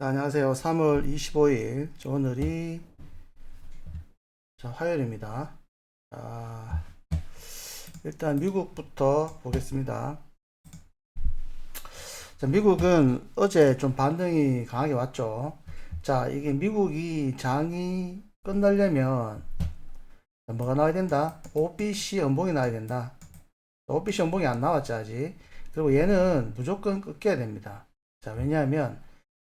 자, 안녕하세요. 3월 25일. 자, 오늘이 자, 화요일입니다. 자, 일단 미국부터 보겠습니다. 자, 미국은 어제 좀 반등이 강하게 왔죠. 자, 이게 미국이 장이 끝나려면 자, 뭐가 나와야 된다? OBC 연봉이 나와야 된다. OBC 연봉이 안 나왔죠, 아직. 그리고 얘는 무조건 끊겨야 됩니다. 자, 왜냐하면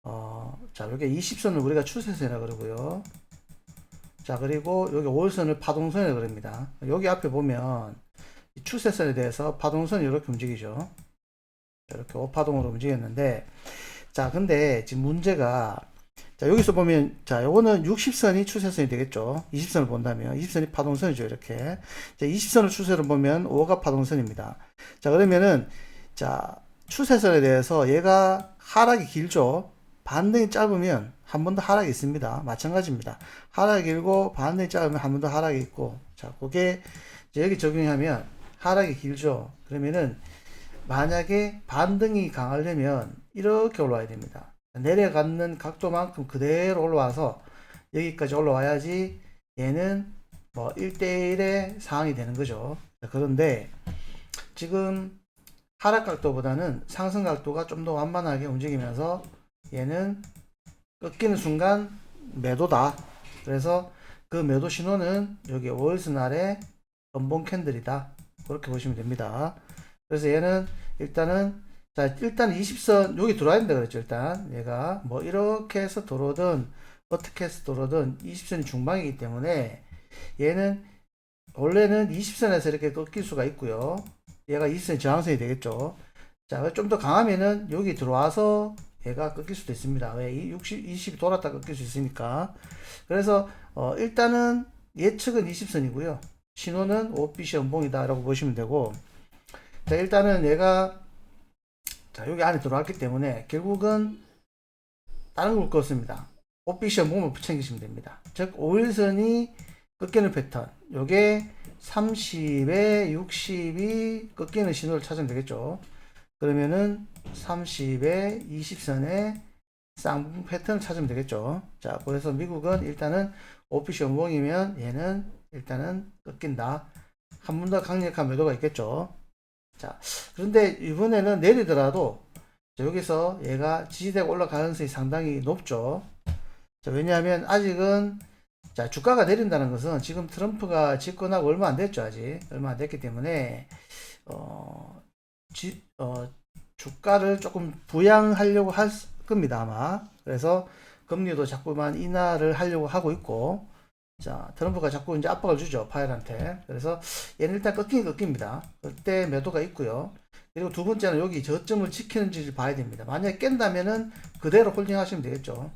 어, 자, 여기 20선을 우리가 추세선이라 그러고요. 자, 그리고 여기 5선을 파동선이라 그럽니다. 여기 앞에 보면 이 추세선에 대해서 파동선이 이렇게 움직이죠. 이렇게 5파동으로 움직였는데, 자, 근데 지금 문제가, 자, 여기서 보면, 자, 요거는 60선이 추세선이 되겠죠. 20선을 본다면, 20선이 파동선이죠, 이렇게. 자, 20선을 추세로 보면 5가 파동선입니다. 자, 그러면은, 자, 추세선에 대해서 얘가 하락이 길죠. 반등이 짧으면 한 번 더 하락이 있습니다. 마찬가지입니다. 하락이 길고 반등이 짧으면 한 번 더 하락이 있고 자 그게 이제 여기 적용하면 하락이 길죠. 그러면은 만약에 반등이 강하려면 이렇게 올라와야 됩니다. 내려가는 각도만큼 그대로 올라와서 여기까지 올라와야지 얘는 뭐 1대1의 상황이 되는 거죠. 자, 그런데 지금 하락 각도보다는 상승 각도가 좀 더 완만하게 움직이면서 얘는 꺾이는 순간 매도다. 그래서 그 매도 신호는 여기 5일선 날의 연봉 캔들이다. 그렇게 보시면 됩니다. 그래서 얘는 일단은 자 일단 20선 여기 들어와야 된다 그랬죠 일단 얘가 뭐 이렇게 해서 들어오든 어떻게 해서 들어오든 20선이 중방이기 때문에 얘는 원래는 20선에서 이렇게 꺾일 수가 있고요 얘가 20선이 저항선이 되겠죠 자 좀 더 강하면은 여기 들어와서 얘가 끊길 수도 있습니다. 왜? 이 60, 20이 돌았다 끊길 수 있으니까. 그래서, 어, 일단은 예측은 20선이고요. 신호는 OBC 연봉이다라고 보시면 되고, 자, 일단은 얘가, 자, 여기 안에 들어왔기 때문에 결국은 다른 걸 껐습니다. OBC 연봉을 챙기시면 됩니다. 즉, 5일선이 꺾이는 패턴. 요게 30에 60이 꺾이는 신호를 찾으면 되겠죠. 그러면은 30에 20선에 쌍분 패턴을 찾으면 되겠죠. 자, 그래서 미국은 일단은 오피시 연봉이면 얘는 일단은 꺾인다. 한 번 더 강력한 매도가 있겠죠. 자, 그런데 이번에는 내리더라도 자, 여기서 얘가 지지대가 올라갈 가능성이 상당히 높죠. 자, 왜냐하면 아직은 자, 주가가 내린다는 것은 지금 트럼프가 집권하고 얼마 안 됐죠, 아직. 얼마 안 됐기 때문에, 어, 지, 어, 주가를 조금 부양하려고 할 겁니다, 아마. 그래서 금리도 자꾸만 인하를 하려고 하고 있고, 자, 트럼프가 자꾸 이제 압박을 주죠, 파일한테. 그래서 얘는 일단 꺾이긴 꺾입니다. 그때 매도가 있고요. 그리고 두 번째는 여기 저점을 지키는지를 봐야 됩니다. 만약에 깬다면은 그대로 홀딩 하시면 되겠죠.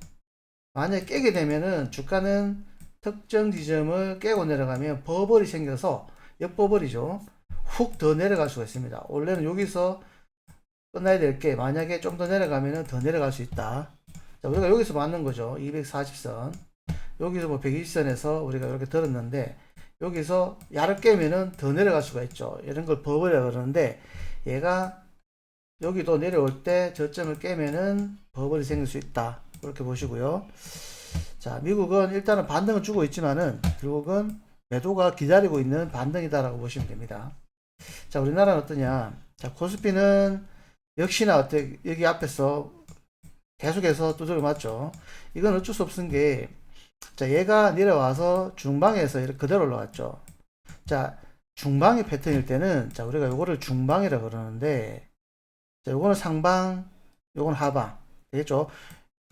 만약에 깨게 되면은 주가는 특정 지점을 깨고 내려가면 버블이 생겨서 옆버블이죠. 훅 더 내려갈 수가 있습니다. 원래는 여기서 끝나야 될 게 만약에 좀 더 내려가면은 더 내려갈 수 있다. 자, 우리가 여기서 맞는 거죠. 240선. 여기서 뭐 120선에서 우리가 이렇게 들었는데 여기서 야를 깨면은 더 내려갈 수가 있죠. 이런 걸 버블이라 그러는데 얘가 여기도 내려올 때 저점을 깨면은 버블이 생길 수 있다. 그렇게 보시고요. 자, 미국은 일단은 반등을 주고 있지만은 결국은 매도가 기다리고 있는 반등이다라고 보시면 됩니다. 자, 우리나라는 어떠냐? 자, 코스피는 역시나 어때 여기 앞에서 계속해서 두드려 맞죠. 이건 어쩔 수 없은 게, 자, 얘가 내려와서 중방에서 이렇게 그대로 올라왔죠. 자, 중방의 패턴일 때는, 자, 우리가 요거를 중방이라 그러는데, 자, 요거는 상방, 요건 하방. 되겠죠?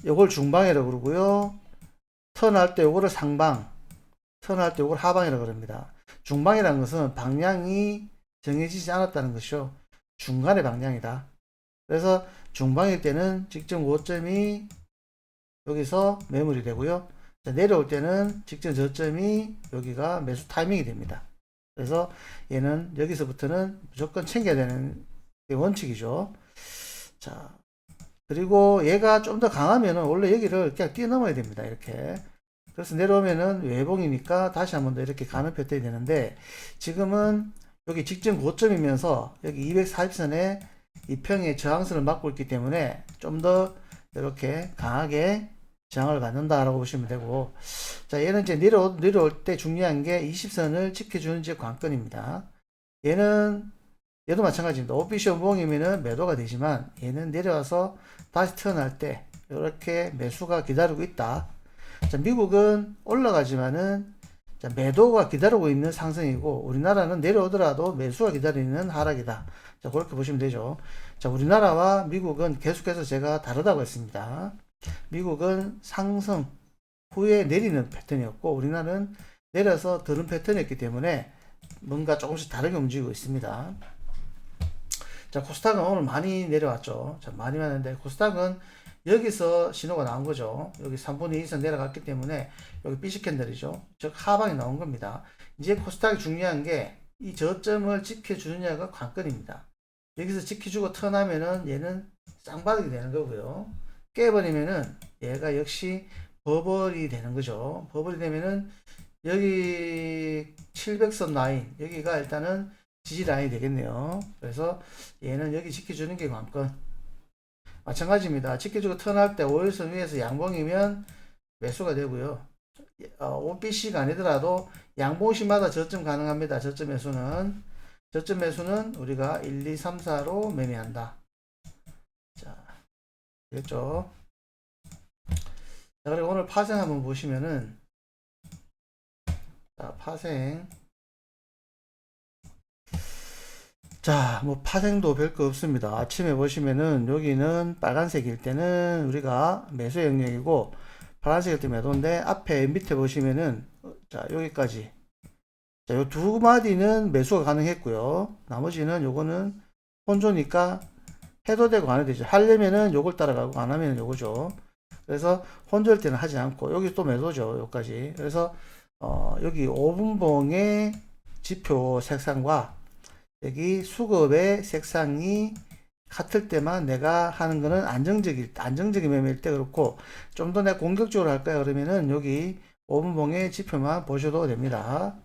요걸 중방이라 그러고요. 턴할 때 요거를 상방, 턴할 때 요걸 하방이라 그럽니다. 중방이라는 것은 방향이 정해지지 않았다는 것이죠. 중간의 방향이다. 그래서 중방일 때는 직전 고점이 여기서 매물이 되고요. 자, 내려올 때는 직전 저점이 여기가 매수 타이밍이 됩니다. 그래서 얘는 여기서부터는 무조건 챙겨야 되는 게 원칙이죠. 자, 그리고 얘가 좀 더 강하면은 원래 여기를 그냥 뛰어넘어야 됩니다. 이렇게. 그래서 내려오면은 외봉이니까 다시 한 번 더 이렇게 가는 패턴이 되는데 지금은 여기 직전 고점이면서 여기 240선에 이 평의 저항선을 막고 있기 때문에 좀 더 이렇게 강하게 저항을 받는다라고 보시면 되고 자 얘는 이제 내려 내려올 때 중요한 게 20선을 지켜주는지 관건입니다. 얘는 얘도 마찬가지입니다. 오피시 연봉이면은 매도가 되지만 얘는 내려와서 다시 태어날 때 이렇게 매수가 기다리고 있다. 자 미국은 올라가지만은 자, 매도가 기다리고 있는 상승이고 우리나라는 내려오더라도 매수가 기다리는 하락이다. 자 그렇게 보시면 되죠. 자 우리나라와 미국은 계속해서 제가 다르다고 했습니다. 미국은 상승 후에 내리는 패턴이었고 우리나라는 내려서 드는 패턴이었기 때문에 뭔가 조금씩 다르게 움직이고 있습니다. 자 코스닥은 오늘 많이 내려왔죠. 자 많이 왔는데 코스닥은 여기서 신호가 나온 거죠. 여기 3분의 2에서 내려갔기 때문에 여기 비시 캔들이죠. 즉 하방이 나온 겁니다. 이제 코스닥이 중요한 게 이 저점을 지켜주느냐가 관건입니다. 여기서 지켜주고 턴하면은 얘는 쌍바닥이 되는 거고요. 깨버리면은 얘가 역시 버블이 되는 거죠. 버블이 되면은 여기 700선 라인 여기가 일단은 지지 라인이 되겠네요. 그래서 얘는 여기 지켜주는 게 관건. 마찬가지입니다. 지켜주고 턴할 때 5일선 위에서 양봉이면 매수가 되고요. 어, OBC가 아니더라도 양봉시마다 저점 가능합니다. 저점 매수는 저점 매수는 우리가 1, 2, 3, 4로 매매한다. 자, 됐죠? 자, 그리고 오늘 파생 한번 보시면은 자, 파생 자, 뭐 파생도 별거 없습니다. 아침에 보시면은 여기는 빨간색일 때는 우리가 매수 영역이고 파란색일 때 매도인데 앞에 밑에 보시면은 어, 자, 여기까지 자, 요 두 마디는 매수가 가능했고요. 나머지는 요거는 혼조니까 해도 되고 안 해도 되죠. 하려면은 요걸 따라가고 안 하면은 요거죠. 그래서 혼조일 때는 하지 않고 여기 또 매도죠. 여기까지. 그래서 어, 여기 5분봉의 지표 색상과 여기 수급의 색상이 같을 때만 내가 하는 거는 안정적일 안정적인 매매일 때 그렇고 좀 더 내가 공격적으로 할까요? 그러면은 여기 5분봉의 지표만 보셔도 됩니다.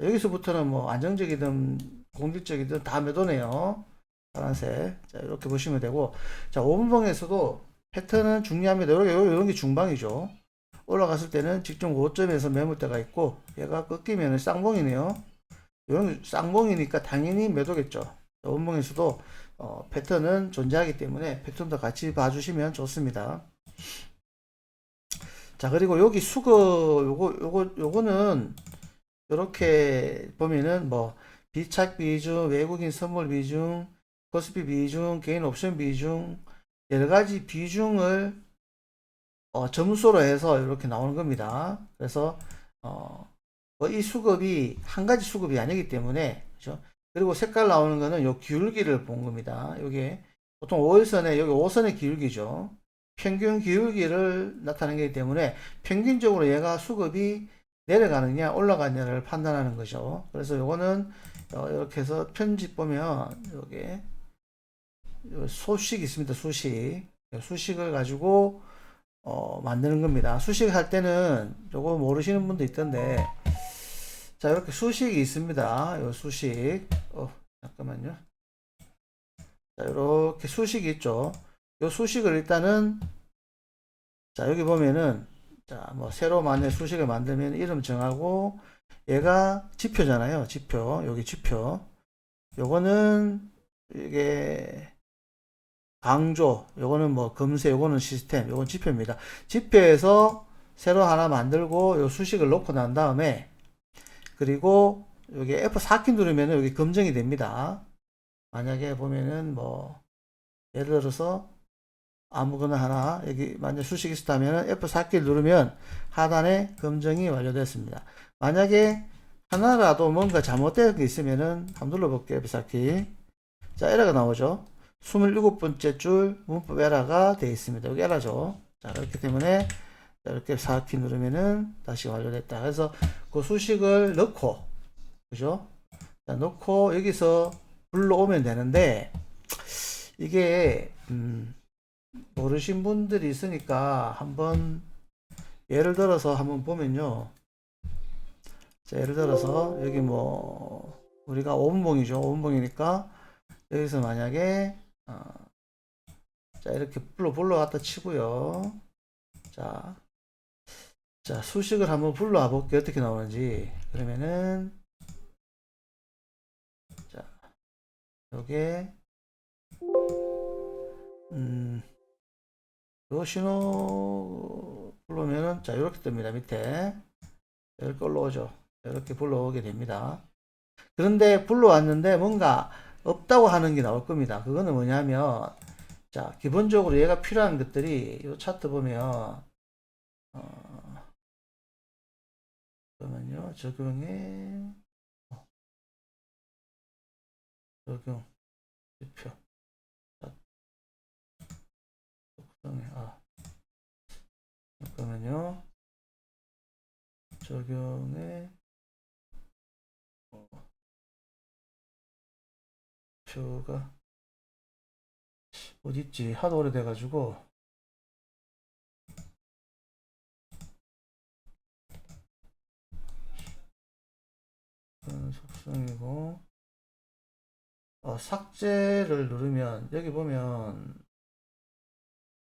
여기서부터는 뭐 안정적이든 공격적이든 다 매도네요. 파란색. 자, 이렇게 보시면 되고. 자, 5분봉에서도 패턴은 중요합니다. 이렇게, 이런 게 중방이죠. 올라갔을 때는 직전 고점에서 매물대가 있고, 얘가 꺾이면 쌍봉이네요. 이런 쌍봉이니까 당연히 매도겠죠. 5분봉에서도 어, 패턴은 존재하기 때문에 패턴도 같이 봐주시면 좋습니다. 자, 그리고 여기 수거, 요거, 요거, 요거는 이렇게 보면은 뭐 비착 비중, 외국인 선물 비중, 코스피 비중, 개인 옵션 비중 여러 가지 비중을 어, 점수로 해서 이렇게 나오는 겁니다. 그래서 어, 뭐 이 수급이 한 가지 수급이 아니기 때문에 그죠? 그리고 색깔 나오는 거는 요 기울기를 본 겁니다. 요게 보통 5일선에 여기 5선의 기울기죠. 평균 기울기를 나타내기 는 때문에 평균적으로 얘가 수급이 내려가느냐 올라가느냐를 판단하는 거죠. 그래서 요거는 어, 이렇게 해서 편집 보면 요게 요 소식 있습니다. 수식 수식을 가지고 어, 만드는 겁니다. 수식 할 때는 요거 모르시는 분도 있던데 자 이렇게 수식이 있습니다. 요 수식 어 잠깐만요. 자 이렇게 수식이 있죠. 요 수식을 일단은 자 여기 보면은 자, 뭐, 새로 만약 수식을 만들면 이름 정하고, 얘가 지표잖아요. 지표. 여기 지표. 요거는, 이게, 강조. 요거는 뭐, 검색. 요거는 시스템. 요건 지표입니다. 지표에서 새로 하나 만들고, 요 수식을 놓고 난 다음에, 그리고, 여기 F4키 누르면 여기 검증이 됩니다. 만약에 보면은 뭐, 예를 들어서, 아무거나 하나 여기 만약 수식이 있다면 F4키를 누르면 하단에 검증이 완료됐습니다. 만약에 하나라도 뭔가 잘못된 게 있으면은 한번 눌러볼게요. F4키. 자, 에러가 나오죠. 27번째 줄 문법 에러가 되어 있습니다. 여기 에러죠. 자, 그렇기 때문에 이렇게 4키 누르면은 다시 완료됐다. 그래서 그 수식을 넣고, 그죠? 자, 넣고 여기서 불러오면 되는데, 이게, 음, 모르신 분들이 있으니까 한번 예를 들어서 한번 보면요. 자, 예를 들어서 여기 뭐 우리가 5분봉이죠. 5분봉이니까 여기서 만약에 어, 자, 이렇게 불러 불러 갖다 치고요. 자, 자, 수식을 한번 불러와 볼게요. 어떻게 나오는지. 그러면은, 자, 요게, 음, 요 신호 불러면은, 자, 이렇게 뜹니다. 밑에. 이렇게 올라오죠. 이렇게 불러오게 됩니다. 그런데 불러왔는데 뭔가 없다고 하는 게 나올 겁니다. 그거는 뭐냐면, 자, 기본적으로 얘가 필요한 것들이, 이 차트 보면, 어, 어, 적용, 지표, 자, 적용에, 아, 그러면요, 적용에, 어, 표가, 어디 있지? 하도 오래돼가지고, 음, 속성이고 어, 삭제를 누르면 여기 보면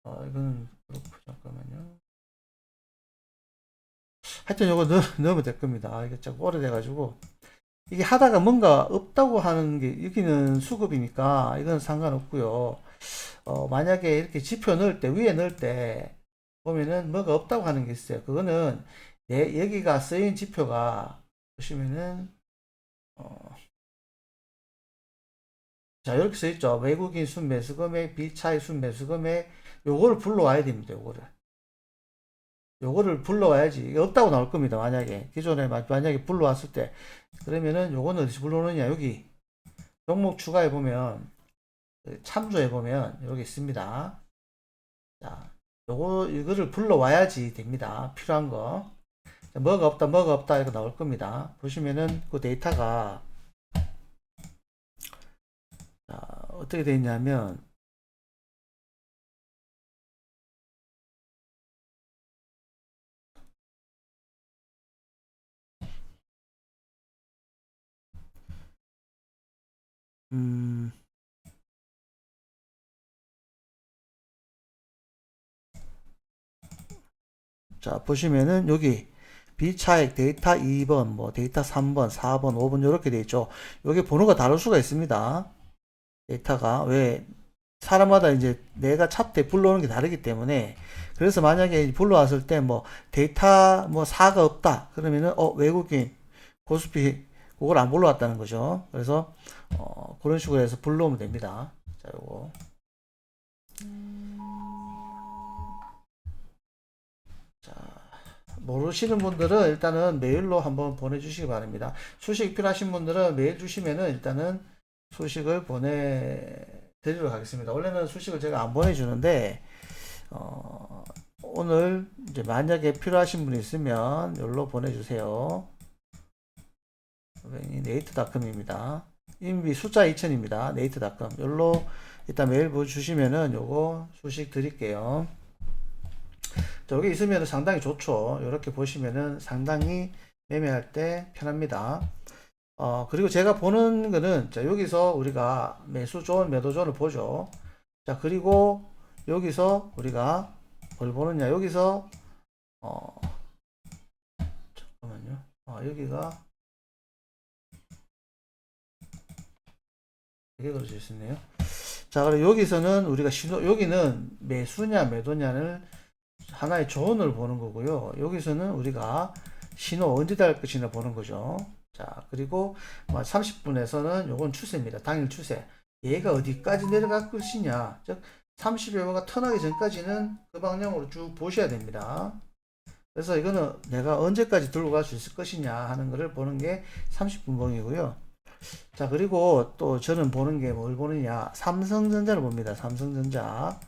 어, 이거는 그렇고 잠깐만요. 하여튼 요거 넣, 넣으면 될 겁니다. 아, 이게 자꾸 오래돼 가지고. 이게 하다가 뭔가 없다고 하는 게 여기는 수급이니까 이건 상관없고요. 어, 만약에 이렇게 지표 넣을 때 위에 넣을 때 보면은 뭐가 없다고 하는 게 있어요. 그거는 예, 여기가 쓰인 지표가 보시면은 어, 자, 이렇게 써 있죠. 외국인 순매수 금액, 비차익 순매수 금액, 요거를 불러와야 됩니다. 요거를. 요거를 불러와야지. 없다고 나올 겁니다. 만약에. 기존에, 마- 만약에 불러왔을 때. 그러면은 요거는 어디서 불러오느냐. 여기. 종목 추가해 보면, 그 참조해 보면, 여기 있습니다. 자, 요거, 이거를 불러와야지 됩니다. 필요한 거. 자, 뭐가 없다, 뭐가 없다, 이거 나올 겁니다. 보시면은 그 데이터가, 자, 어떻게 되어 있냐면, 음, 자, 보시면은 여기 비차액 데이터 2번, 뭐 데이터 3번, 4번, 5번 이렇게 돼 있죠. 여기 번호가 다를 수가 있습니다. 데이터가 왜 사람마다 이제 내가 찹때 불러오는 게 다르기 때문에 그래서 만약에 불러왔을 때 뭐 데이터 뭐 4가 없다 그러면은 어 외국인 고스피 그걸 안 불러왔다는 거죠. 그래서 어 그런 식으로 해서 불러오면 됩니다. 자 요거 자 모르시는 분들은 일단은 메일로 한번 보내주시기 바랍니다. 수식 필요하신 분들은 메일 주시면은 일단은 수식을 보내드리도록 하겠습니다. 원래는 수식을 제가 안 보내주는데, 어, 오늘 이제 만약에 필요하신 분이 있으면 여기로 보내주세요. 네이트닷컴입니다. 인비 숫자 2000입니다. 네이트닷컴. 여기로 일단 메일 보여주시면은 요거 수식 드릴게요. 저기 있으면 상당히 좋죠. 이렇게 보시면은 상당히 매매할 때 편합니다. 어, 그리고 제가 보는 거는, 자, 여기서 우리가 매수존, 매도존을 보죠. 자, 그리고 여기서 우리가 뭘 보느냐. 여기서, 어, 잠깐만요. 아, 여기가, 이게 그려져 있었네요. 자, 그리고 여기서는 우리가 신호, 여기는 매수냐, 매도냐를 하나의 조언을 보는 거고요. 여기서는 우리가 신호 언제 달 것이나 보는 거죠. 자, 그리고 30분에서는 요건 추세입니다. 당일 추세. 얘가 어디까지 내려갈 것이냐. 즉, 30여가 턴하기 전까지는 그 방향으로 쭉 보셔야 됩니다. 그래서 이거는 내가 언제까지 들고 갈 수 있을 것이냐 하는 것을 보는 게 30분 봉이고요. 자, 그리고 또 저는 보는 게 뭘 보느냐. 삼성전자를 봅니다. 삼성전자.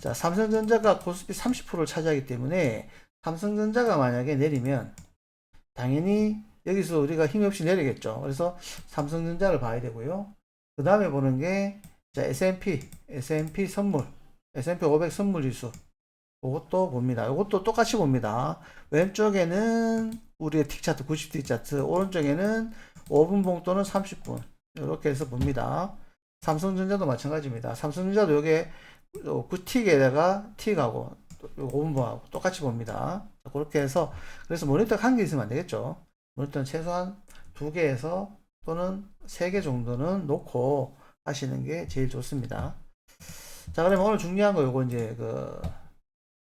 자, 삼성전자가 코스피 30%를 차지하기 때문에 삼성전자가 만약에 내리면 당연히 여기서 우리가 힘없이 내리겠죠. 그래서 삼성전자를 봐야 되고요. 그 다음에 보는 게 자, S&P, S&P 선물, S&P 500 선물 지수. 이것도 봅니다. 이것도 똑같이 봅니다. 왼쪽에는 우리의 틱 차트, 90틱 차트, 오른쪽에는 5분 봉 또는 30분. 이렇게 해서 봅니다. 삼성전자도 마찬가지입니다. 삼성전자도 이게 요 9틱에다가 틱하고 5분봉하고 똑같이 봅니다. 자, 그렇게 해서 그래서 모니터가 한 개 있으면 안 되겠죠. 모니터는 최소한 두 개에서 또는 세 개 정도는 놓고 하시는 게 제일 좋습니다. 자, 그러면 오늘 중요한 거 요거 이제 그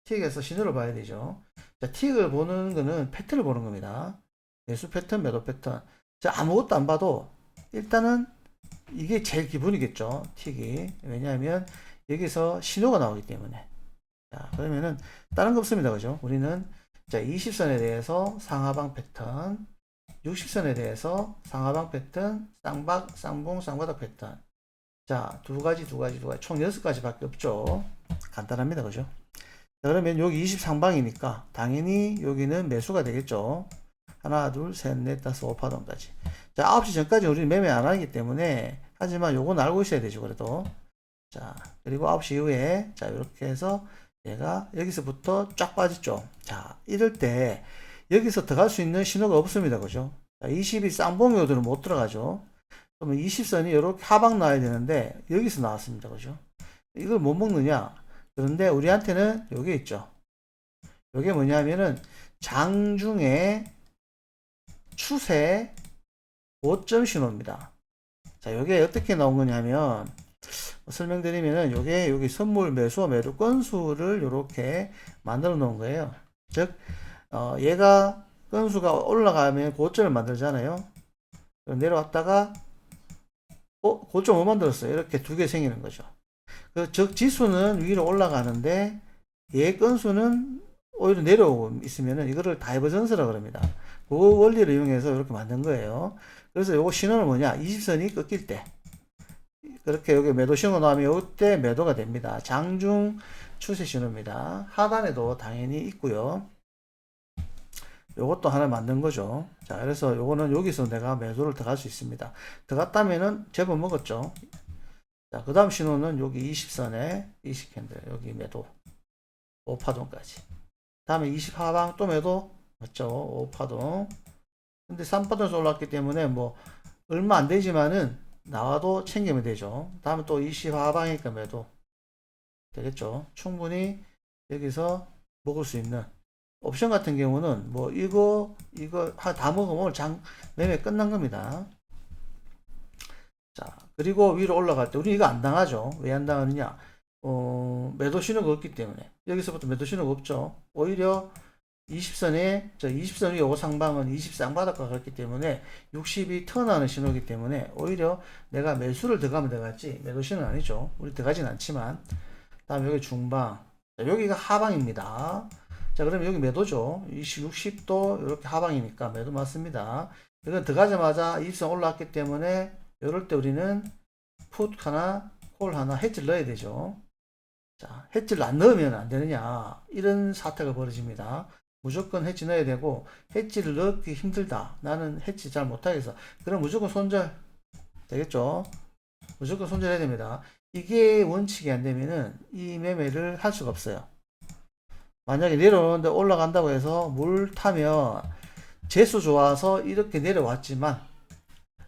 틱에서 신호를 봐야 되죠. 자, 틱을 보는 거는 패턴을 보는 겁니다. 매수 패턴, 매도 패턴. 자, 아무것도 안 봐도 일단은 이게 제일 기본이겠죠. 틱이. 왜냐하면 여기서 신호가 나오기 때문에. 자, 그러면은 다른 거 없습니다. 그죠? 우리는 자, 20선에 대해서 상하방 패턴, 60선에 대해서 상하방 패턴, 쌍박, 쌍봉, 쌍바닥 패턴. 자, 두 가지, 두 가지, 두 가지. 총 여섯 가지 밖에 없죠. 간단합니다. 그죠? 자, 그러면 여기 20상방이니까 당연히 여기는 매수가 되겠죠. 하나, 둘, 셋, 넷, 다섯, 오 파동까지. 자, 9시 전까지 우리는 매매 안 하기 때문에 하지만 요건 알고 있어야 되죠. 그래도. 자, 그리고 9시 이후에 자, 이렇게 해서 얘가 여기서부터 쫙 빠졌죠. 자, 이럴 때 여기서 들어갈 수 있는 신호가 없습니다. 그죠? 자, 20이 쌍봉이오들은 못 들어가죠. 그러면 20선이 이렇게 하방 나와야 되는데 여기서 나왔습니다. 그죠? 이걸 못 먹느냐? 그런데 우리한테는 여기 있죠. 이게 뭐냐면은 장중에 추세 고점 신호입니다. 자, 이게 어떻게 나온 거냐면 설명드리면은 요게 여기 선물 매수와 매도 건수를 이렇게 만들어 놓은 거예요. 즉, 어, 얘가 건수가 올라가면 고점을 만들잖아요. 내려왔다가 어, 고점 못 만들었어요. 이렇게 두 개 생기는 거죠. 그, 즉, 지수는 위로 올라가는데, 얘 건수는 오히려 내려오고 있으면은 이거를 다이버전스라고 그럽니다. 그 원리를 이용해서 이렇게 만든 거예요. 그래서 요거 신호는 뭐냐? 20선이 꺾일 때. 그렇게 여기 매도 신호 나오면 이때 매도가 됩니다. 장중 추세 신호입니다. 하단에도 당연히 있고요. 요것도 하나 만든 거죠. 자, 그래서 요거는 여기서 내가 매도를 들어갈 수 있습니다. 들어갔다면은 제법 먹었죠. 자, 그 다음 신호는 여기 20선에 20캔들, 여기 매도. 5파동까지. 다음에 20 하방 또 매도. 맞죠? 5파동. 근데 3파동에서 올랐기 때문에 뭐, 얼마 안 되지만은 나와도 챙기면 되죠. 다음에 또 20 하방이니까 매도. 되겠죠. 충분히 여기서 먹을 수 있는 옵션 같은 경우는 뭐 이거 이거 하- 다 먹으면 장 매매 끝난 겁니다. 자 그리고 위로 올라갈 때 우리 이거 안 당하죠. 왜 안 당하느냐? 어, 매도 신호가 없기 때문에 여기서부터 매도 신호가 없죠. 오히려 20선에 저 20선이 요거 상방은 20쌍바닥과 같기 때문에 60이 턴하는 신호이기 때문에 오히려 내가 매수를 들어가면 들어갔지 매도 신호는 아니죠. 우리 들어가진 않지만 다음 여기 중방 자, 여기가 하방입니다. 자, 그러면 여기 매도죠. 20, 60도 이렇게 하방이니까 매도 맞습니다. 이건 들어가자마자 입선 올라왔기 때문에 이럴 때 우리는 풋 하나, 콜 하나 해지를 넣어야 되죠. 자, 해지를 안 넣으면 안 되느냐. 이런 사태가 벌어집니다. 무조건 해지 넣어야 되고, 해지를 넣기 힘들다. 나는 해지 잘 못하겠어. 그럼 무조건 손절. 되겠죠? 무조건 손절해야 됩니다. 이게 원칙이 안 되면은 이 매매를 할 수가 없어요. 만약에 내려오는데 올라간다고 해서 물 타면 재수 좋아서 이렇게 내려왔지만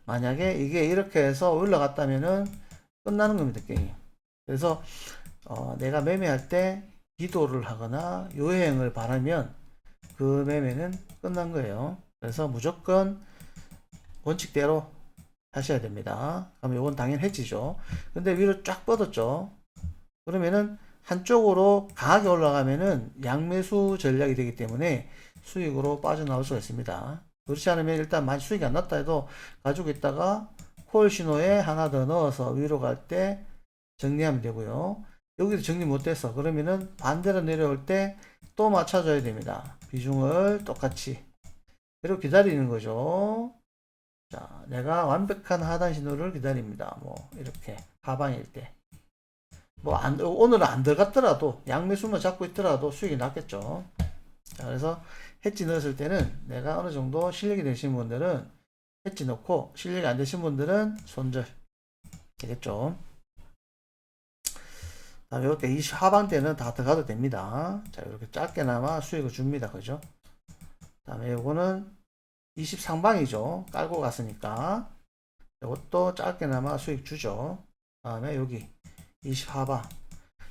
만약에 이게 이렇게 해서 올라갔다면은 끝나는 겁니다 게임 그래서 어, 내가 매매할 때 기도를 하거나 요행을 바라면 그 매매는 끝난 거예요 그래서 무조건 원칙대로 하셔야 됩니다 그럼 이건 당연히 해지죠 근데 위로 쫙 뻗었죠 그러면은 한쪽으로 강하게 올라가면은 양매수 전략이 되기 때문에 수익으로 빠져나올 수가 있습니다. 그렇지 않으면 일단 많이 수익이 안 났다 해도 가지고 있다가 콜 신호에 하나 더 넣어서 위로 갈 때 정리하면 되고요. 여기도 정리 못해서 그러면은 반대로 내려올 때 또 맞춰줘야 됩니다. 비중을 똑같이 그리고 기다리는 거죠. 자, 내가 완벽한 하단 신호를 기다립니다. 뭐 이렇게 하방일 때. 뭐 안, 오늘은 안 들어갔더라도 양매수만 잡고 있더라도 수익이 났겠죠. 자, 그래서 해지 넣었을 때는 내가 어느 정도 실력이 되신 분들은 해지 넣고 실력이 안 되신 분들은 손절 되겠죠. 다음 이렇게 20 하방 때는 다 들어가도 됩니다. 자 이렇게 짧게나마 수익을 줍니다. 그죠? 다음에 요거는 20 상방이죠. 깔고 갔으니까 이것도 짧게나마 수익 주죠. 다음에 여기 20 하방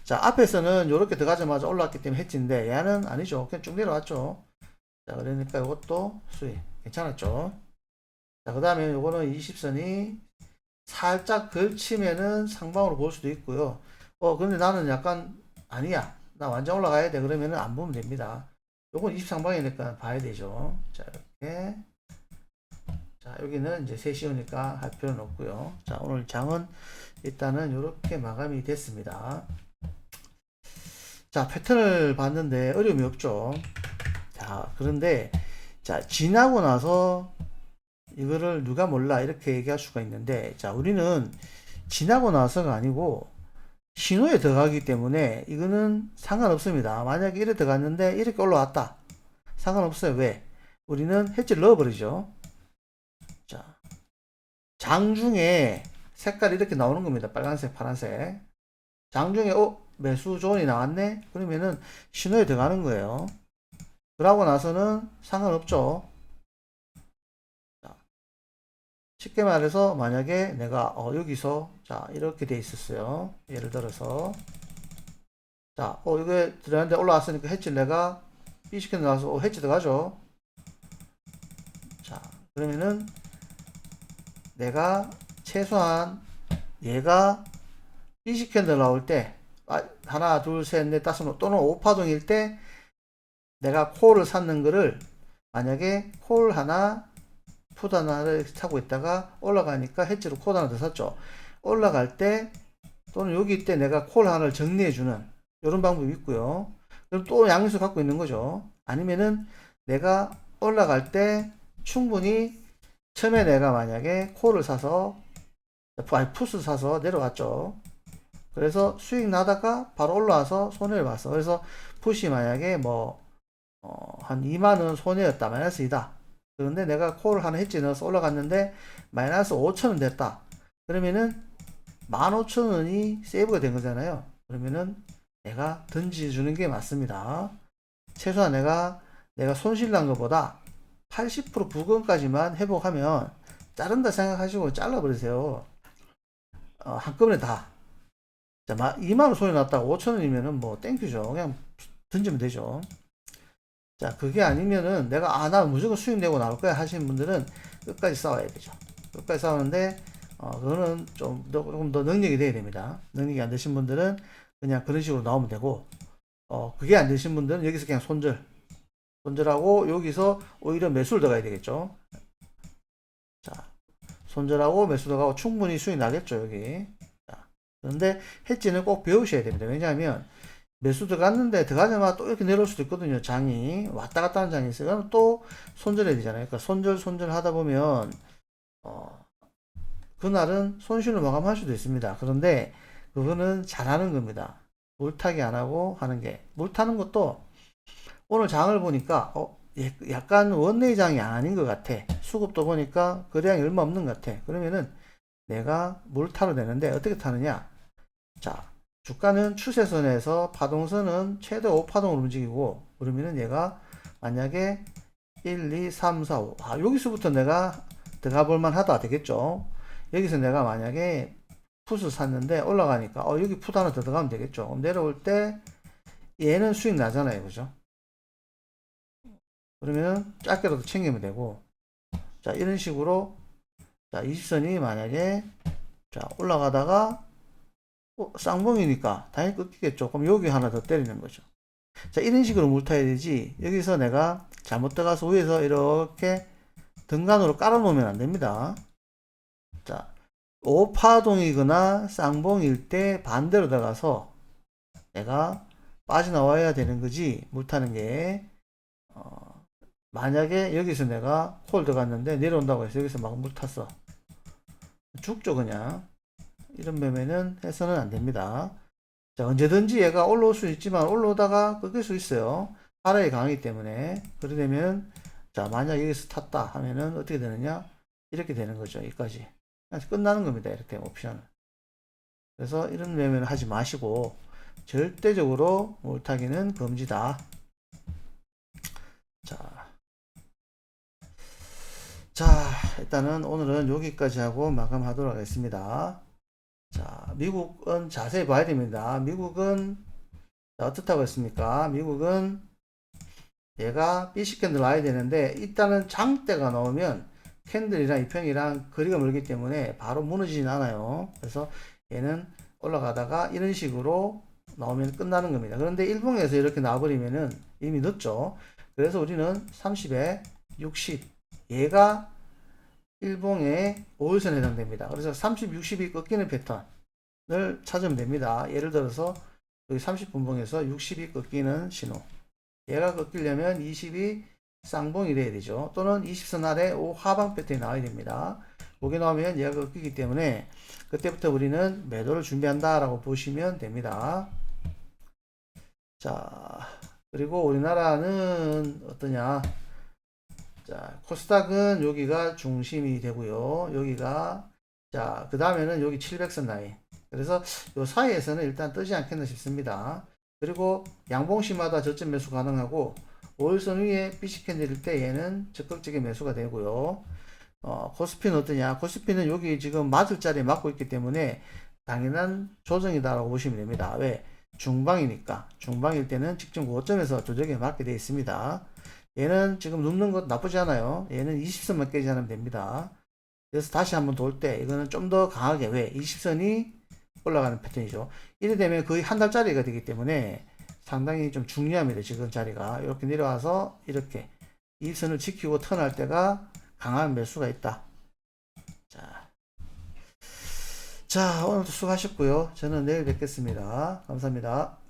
자, 앞에서는 이렇게 들어가자마자 올라왔기 때문에 했지인데 얘는 아니죠. 그냥 쭉 내려왔죠. 자, 그러니까 이것도 수익. 괜찮았죠. 자, 그 다음에 요거는 20선이 살짝 걸치면은 상방으로 볼 수도 있고요. 어, 근데 나는 약간 아니야. 나 완전 올라가야 돼. 그러면은 안 보면 됩니다. 요건 20상방이니까 봐야 되죠. 자, 이렇게. 자, 여기는 이제 3시오니까 할 필요는 없고요. 자, 오늘 장은 일단은 이렇게 마감이 됐습니다. 자, 패턴을 봤는데 어려움이 없죠. 자, 그런데 자, 지나고 나서 이거를 누가 몰라 이렇게 얘기할 수가 있는데 자, 우리는 지나고 나서가 아니고 신호에 들어가기 때문에 이거는 상관없습니다. 만약에 이래 들어갔는데 이렇게 올라왔다. 상관없어요. 왜? 우리는 해지를 넣어버리죠. 자, 장 중에 색깔이 이렇게 나오는 겁니다. 빨간색, 파란색. 장 중에, 어, 매수 존이 나왔네? 그러면은 신호에 들어가는 거예요. 그러고 나서는 상관없죠. 쉽게 말해서 만약에 내가 어, 여기서 자 이렇게 돼 있었어요. 예를 들어서 자, 어 이게 들어갔는데 올라왔으니까 해치 내가 B 시켜 나와서 어, 해치 들어가죠. 자, 그러면은 내가 최소한 얘가 B 시캔들 나올 때 아, 하나 둘 셋 넷 다섯 또는 5파동일 때 내가 콜을 샀는 거를 만약에 콜 하나 풋 하나를 타고 있다가 올라가니까 해지로 콜 하나 더 샀죠 올라갈 때 또는 여기 때 내가 콜 하나를 정리해 주는 이런 방법이 있고요 그럼 또 양수 갖고 있는 거죠 아니면은 내가 올라갈 때 충분히 처음에 내가 만약에 콜을 사서 아니 풋을 사서 내려갔죠 그래서 수익 나다가 바로 올라와서 손해를 봤어 그래서 풋이 만약에 뭐 어, 한 2만원 손해였다. 마이너스 2다. 그런데 내가 콜을 하나 했지 넣어서 올라갔는데 마이너스 5천원 됐다. 그러면은 15,000원이 세이브가 된 거잖아요. 그러면은 내가 던져주는 게 맞습니다. 최소한 내가 내가 손실 난 것보다 80% 부근까지만 회복하면 자른다 생각하시고 잘라버리세요. 어, 한꺼번에 다. 자, 2만원 손해 났다가 5천원이면은 뭐 땡큐죠. 그냥 던지면 되죠. 자, 그게 아니면은 내가 아, 나 무조건 수익 내고 나올 거야 하시는 분들은 끝까지 싸워야 되죠. 끝까지 싸우는데 어, 그거는 좀 더, 조금 더 능력이 돼야 됩니다. 능력이 안 되신 분들은 그냥 그런 식으로 나오면 되고 어, 그게 안 되신 분들은 여기서 그냥 손절. 손절하고 여기서 오히려 매수를 들어가야 되겠죠. 자, 손절하고 매수 들어가고 충분히 수익 나겠죠, 여기. 자, 그런데 해지는 꼭 배우셔야 됩니다. 왜냐하면 매수 들어갔는데 들어가자마자 또 이렇게 내려올 수도 있거든요. 장이 왔다 갔다 하는 장이 있어요. 그럼 또 손절해야 되잖아요. 그러니까 손절 손절 하다 보면 어, 그날은 손실을 마감할 수도 있습니다. 그런데 그거는 잘하는 겁니다. 물타기 안 하고 하는 게 물타는 것도 오늘 장을 보니까 어, 예, 약간 원내의 장이 아닌 것 같아. 수급도 보니까 거래량이 얼마 없는 것 같아. 그러면은 내가 물 타러 되는데 어떻게 타느냐? 자, 주가는 추세선에서 파동선은 최대 5파동으로 움직이고 그러면은 얘가 만약에 1, 2, 3, 4, 5 아, 여기서부터 내가 들어가 볼만 하다 되겠죠? 여기서 내가 만약에 풋을 샀는데 올라가니까 어 여기 풋 하나 더 들어가면 되겠죠? 그럼 내려올 때 얘는 수익 나잖아요. 그죠? 그러면 짧게라도 챙기면 되고. 자 이런 식으로 자 20선이 만약에 자 올라가다가 어, 쌍봉이니까 당연히 끊기겠죠. 그럼 여기 하나 더 때리는 거죠. 자, 이런 식으로 물타야 되지. 여기서 내가 잘못 들어가서 위에서 이렇게 등간으로 깔아놓으면 안 됩니다. 자, 오파동이거나 쌍봉일 때 반대로 들어가서 내가 빠져나와야 되는 거지. 물타는 게. 어, 만약에 여기서 내가 홀 들어갔는데 내려온다고 해서 여기서 막 물탔어. 죽죠, 그냥. 이런 매매는 해서는 안 됩니다. 자, 언제든지 얘가 올라올 수 있지만 올라오다가 끊길 수 있어요. 하락이 강하기 때문에. 그러게 되면 자, 만약 여기서 탔다 하면은 어떻게 되느냐? 이렇게 되는 거죠. 여기까지. 끝나는 겁니다. 이렇게 옵션은. 그래서 이런 매매는 하지 마시고 절대적으로 몰타기는 금지다. 자. 자, 일단은 오늘은 여기까지 하고 마감하도록 하겠습니다. 자, 미국은 자세히 봐야 됩니다. 미국은 자, 어떻다고 했습니까? 미국은 얘가 B식 캔들 와야 되는데 일단은 장대가 나오면 캔들이랑 이평이랑 거리가 멀기 때문에 바로 무너지진 않아요. 그래서 얘는 올라가다가 이런 식으로 나오면 끝나는 겁니다. 그런데 일봉에서 이렇게 나와버리면은 이미 늦죠. 그래서 우리는 30에 60 얘가 일봉의 5일선에 해당됩니다. 그래서 30, 60이 꺾이는 패턴을 찾으면 됩니다. 예를 들어서 여기 30분봉에서 60이 꺾이는 신호. 얘가 꺾이려면 20이 쌍봉이 돼야 되죠. 또는 20선 아래 5 하방 패턴이 나와야 됩니다. 거기 나오면 얘가 꺾이기 때문에 그때부터 우리는 매도를 준비한다 라고 보시면 됩니다. 자, 그리고 우리나라는 어떠냐? 자, 코스닥은 여기가 중심이 되고요. 여기가 자, 그 다음에는 여기 700선 라인. 그래서 요 사이에서는 일단 뜨지 않겠나 싶습니다. 그리고 양봉시마다 저점 매수 가능하고 5일선 위에 BC 캔들일 때 얘는 적극적인 매수가 되고요. 어, 코스피는 어떠냐? 코스피는 여기 지금 맞을 자리에 맞고 있기 때문에 당연한 조정이다라고 보시면 됩니다. 왜? 중방이니까. 중방일 때는 직전 고점에서 조정에 맞게 되어 있습니다. 얘는 지금 눕는 것 나쁘지 않아요. 얘는 20선만 깨지 않으면 됩니다. 그래서 다시 한번 돌 때 이거는 좀 더 강하게 왜? 20선이 올라가는 패턴이죠. 이래 되면 거의 한 달짜리가 되기 때문에 상당히 좀 중요합니다. 지금 자리가. 이렇게 내려와서 이렇게 이 선을 지키고 턴할 때가 강한 매수가 있다. 자. 자, 오늘도 수고하셨고요. 저는 내일 뵙겠습니다. 감사합니다.